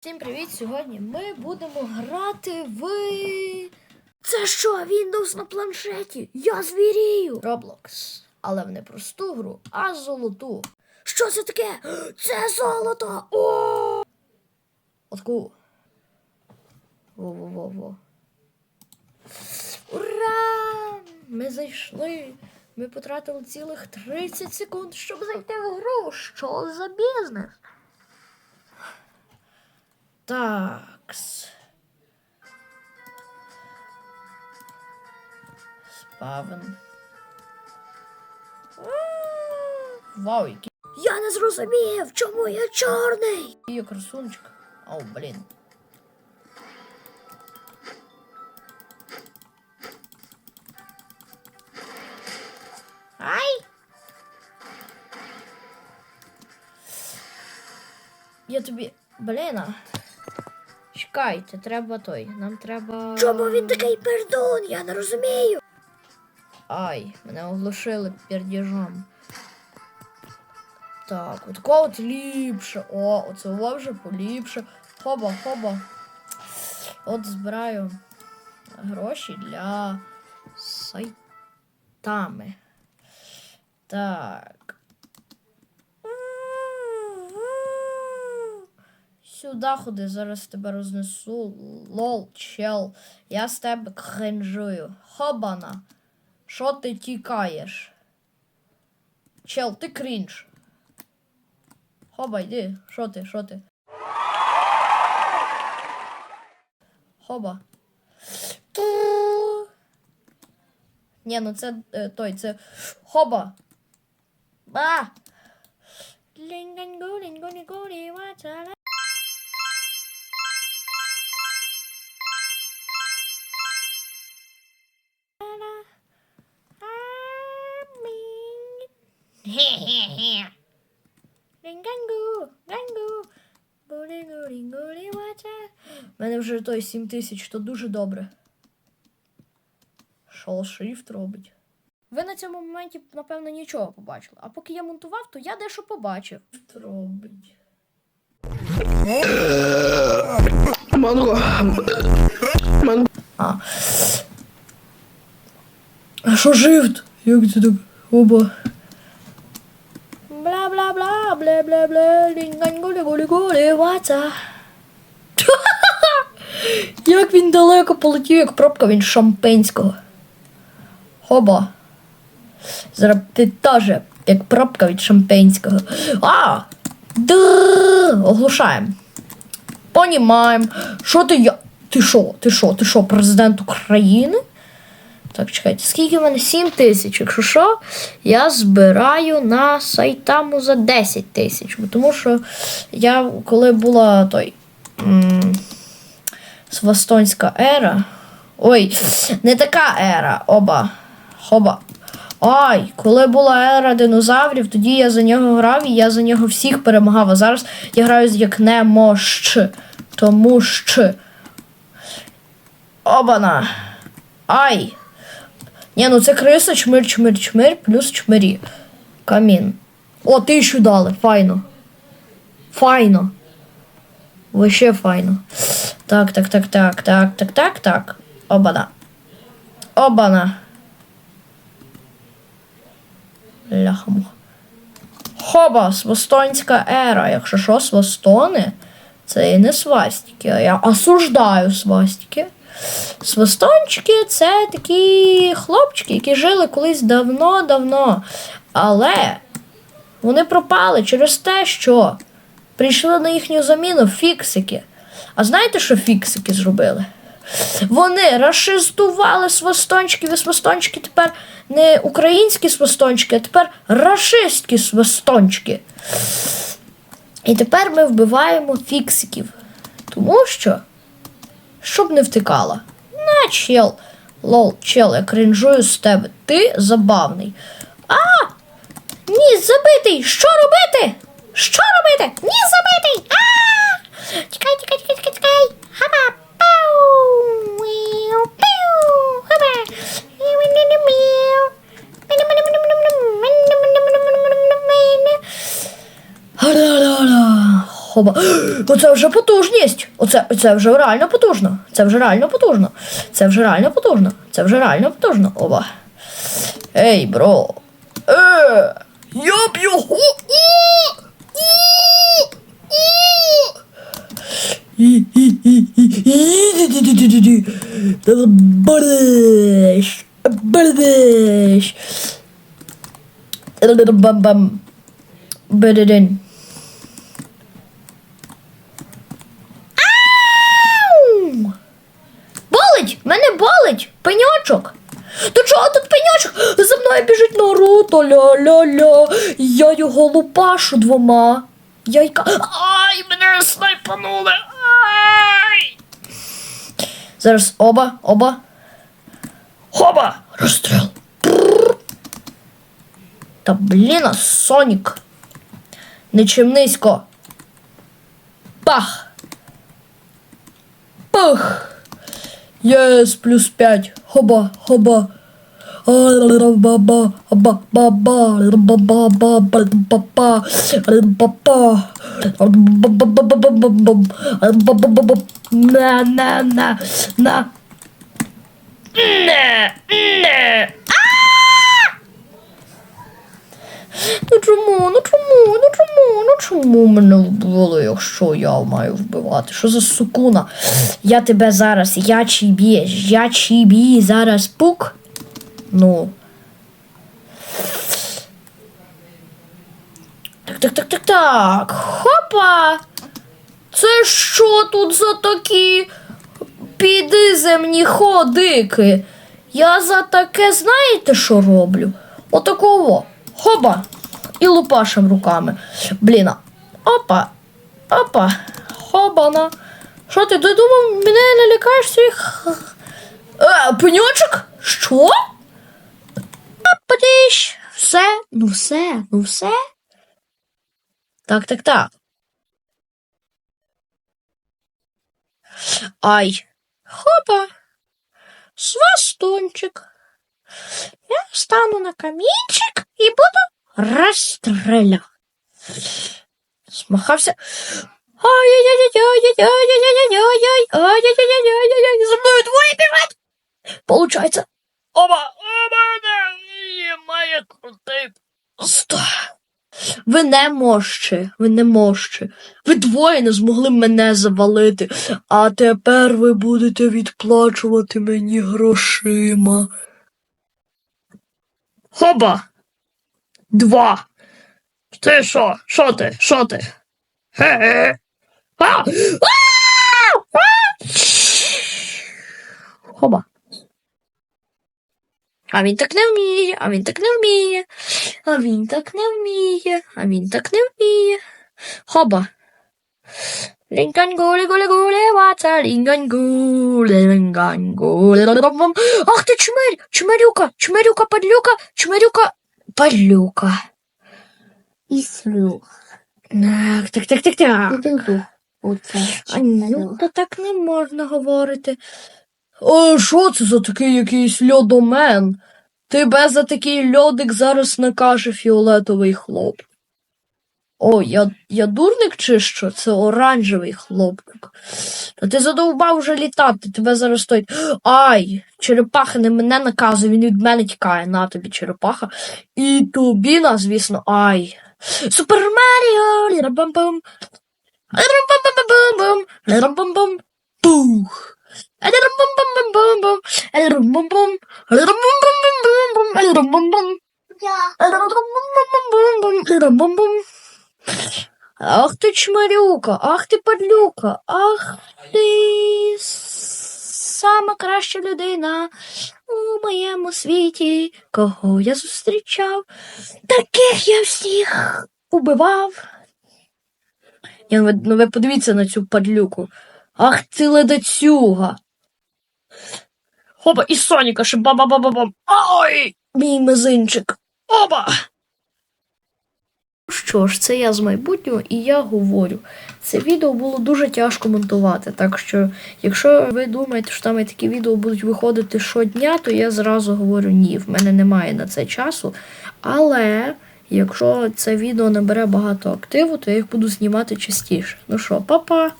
Всім привіт! Сьогодні ми будемо грати в. Це що, Windows на планшеті? Я звірію! Roblox. Але в не просту гру, а золоту. Що це таке? Це золото! О! Отку. Во-во-во-во. Ура! Ми зайшли. Ми потратили цілих 30 секунд, щоб зайти в гру. Що за бізнес? Такс. Спавен. Вау, який Я не зрозумів, чому я чорний. є красунчик. О, блін. Ай! Я тобі. Блін. а. Чекайте, треба той. Нам треба. Чому він такий пердун? Я не розумію. Ай, мене оглушили пердіжом. Так, от такого от ліпше. О, оце вже поліпше. Хоба, хоба. От збираю гроші для сайтами. Так. Сюди ходи, зараз тебе рознесу. Лол, чел. Я з тебе кринжую. Хобана. Що ти тікаєш? Чел, ти крінж. Хоба, йди. Що ти? Що ти? Хоба. Ні, ну це е, той, це. Хоба. Ба. Рінгангу, гангу. Гулі-гулі, гулі, вача. У мене вже той 7 тисяч, то дуже добре. Шол шрифт робить. Ви на цьому моменті, напевно, нічого побачили. А поки я монтував, то я дещо побачив. Шрифт робить. Манго. Манго. А. Що живт? Як це так? Оба. Бла бла бла бла бла бла лінгань гулі гулі гулі ваца. Як він далеко полетів, як пробка він шампанського. Хоба. Зараз ти теж, як пробка від шампанського. А! Дрррр! Оглушаємо. Понімаємо. Що ти я? Ти що? Ти що? Ти що, президент України? Так, чекайте, скільки в мене? 7 тисяч. Якщо що, я збираю на сайтаму за 10 тисяч. Тому що я, коли була той. Свастонська ера. Ой, не така ера, оба. Хоба. Ай, коли була ера динозаврів, тоді я за нього грав і я за нього всіх перемагав. А зараз я граю як не мощ. Тому що. Обана. Ай. Ні, ну це криса, чмир, чмир, чмир, плюс чмирі. Камін. О, тисячу дали. Файно. Файно. Вообще файно. Так, так, так, так, так, так, так, так. Обана. Обана. Ляхамух. Хоба, свастонська ера. Якщо що, свастони, це і не свастики. Я осуждаю свастики. Свастончики це такі хлопчики, які жили колись давно-давно. Але вони пропали через те, що прийшли на їхню заміну фіксики. А знаєте, що фіксики зробили? Вони расистували свастончиків і свастончики тепер не українські свастончики, а тепер рашистські свастончики. І тепер ми вбиваємо фіксиків. Тому що, щоб не втикала. На, чел, лол, чел, я кринжую з тебе. Ти забавний. А! Ні, забитий! Що робити? Хоба. Оце вже потужність. Оце, це вже реально потужно. Це вже реально потужно. Це вже реально потужно. Це вже реально потужно. Оба. Ей, бро. Е, я б його. Бардиш. Бардиш. Бам-бам. Бередин. Пеньочок! То чого тут пеньочок? За мною біжить Наруто, ля-ля-ля. Я його лупашу двома. Яйка. Ай, мене снайпанули! Ай! Зараз оба, оба. Хоба! Розстріл. Та блін, Сонік. Нічим низько. Пах. Пах. Єс, плюс 5. Хоба, хоба. На, на, на, на. Не, не. Ну чому, ну чому, ну чому, ну чому мене вбили, якщо я маю вбивати? Що за сукуна? Я тебе зараз, я чібі, я чібі, зараз пук. Ну. Так, так, так, так, так. Хопа! Це що тут за такі підземні ходики? Я за таке знаєте, що роблю? Отакого. Хоба. І лупашем руками. Блін. Опа. Опа. Хобана. Що ти, ти думав, мене не лякаєш своїх. Е, пеньочок? Що? Апатиш. Все? Ну все, ну все. Так, так, так. Ай. Хопа. Свастончик. Я встану на камінчик і буду розстрілювати. Смахався. Ай-яй-яй-яй-яй-яй-яй-яй-яй-яй-яй-яй-яй-яй-яй. Два. Ти що? Що ти? Що ти? Ге-ге. А! А! Хоба. А він так не вміє, а він так не вміє, а він так не вміє, а він так не вміє. Хоба. Лінкангулі гулі гулі ваца, лінкангулі. Ла-ла-ла-ла-ла. Ах ти чмирь, чмирюка, чмирюка, падлюка, чмирюка, падлюка. І слюх. Так, так, так, так, так. Оце. А, ну, то так не можна говорити. О, що це за такий якийсь льодомен? Тебе за такий льодик зараз накаже фіолетовий хлоп. О, я, я дурник чи що? Це оранжевий хлопчик. Та ти задовбав вже літати, тебе зараз стоїть. Ай! Черепаха не мене наказує, він від мене тікає. На тобі черепаха. І тобі, на, звісно, ай. Супер Маріо! Лірабам-бам. Лірабам-бам-бам-бам. Лірабам-бам. Пух. Лірабам-бам-бам-бам. Лірабам-бам. Лірабам-бам-бам-бам. Лірабам-бам. Лірабам-бам. Ах ти чмарюка, ах ти падлюка, ах ти сама краща людина у моєму світі, кого я зустрічав, таких я всіх убивав. Я, ви- ну ви подивіться на цю падлюку. Ах ти ледацюга. Хопа, і Соніка ще ба-ба-ба-ба-бам. Ой! Мій мизинчик. Оба! Що ж, це я з майбутнього, і я говорю. Це відео було дуже тяжко монтувати. Так що, якщо ви думаєте, що там такі відео будуть виходити щодня, то я зразу говорю ні, в мене немає на це часу. Але Якщо це відео набере багато активу, то я їх буду знімати частіше. Ну що, па-па!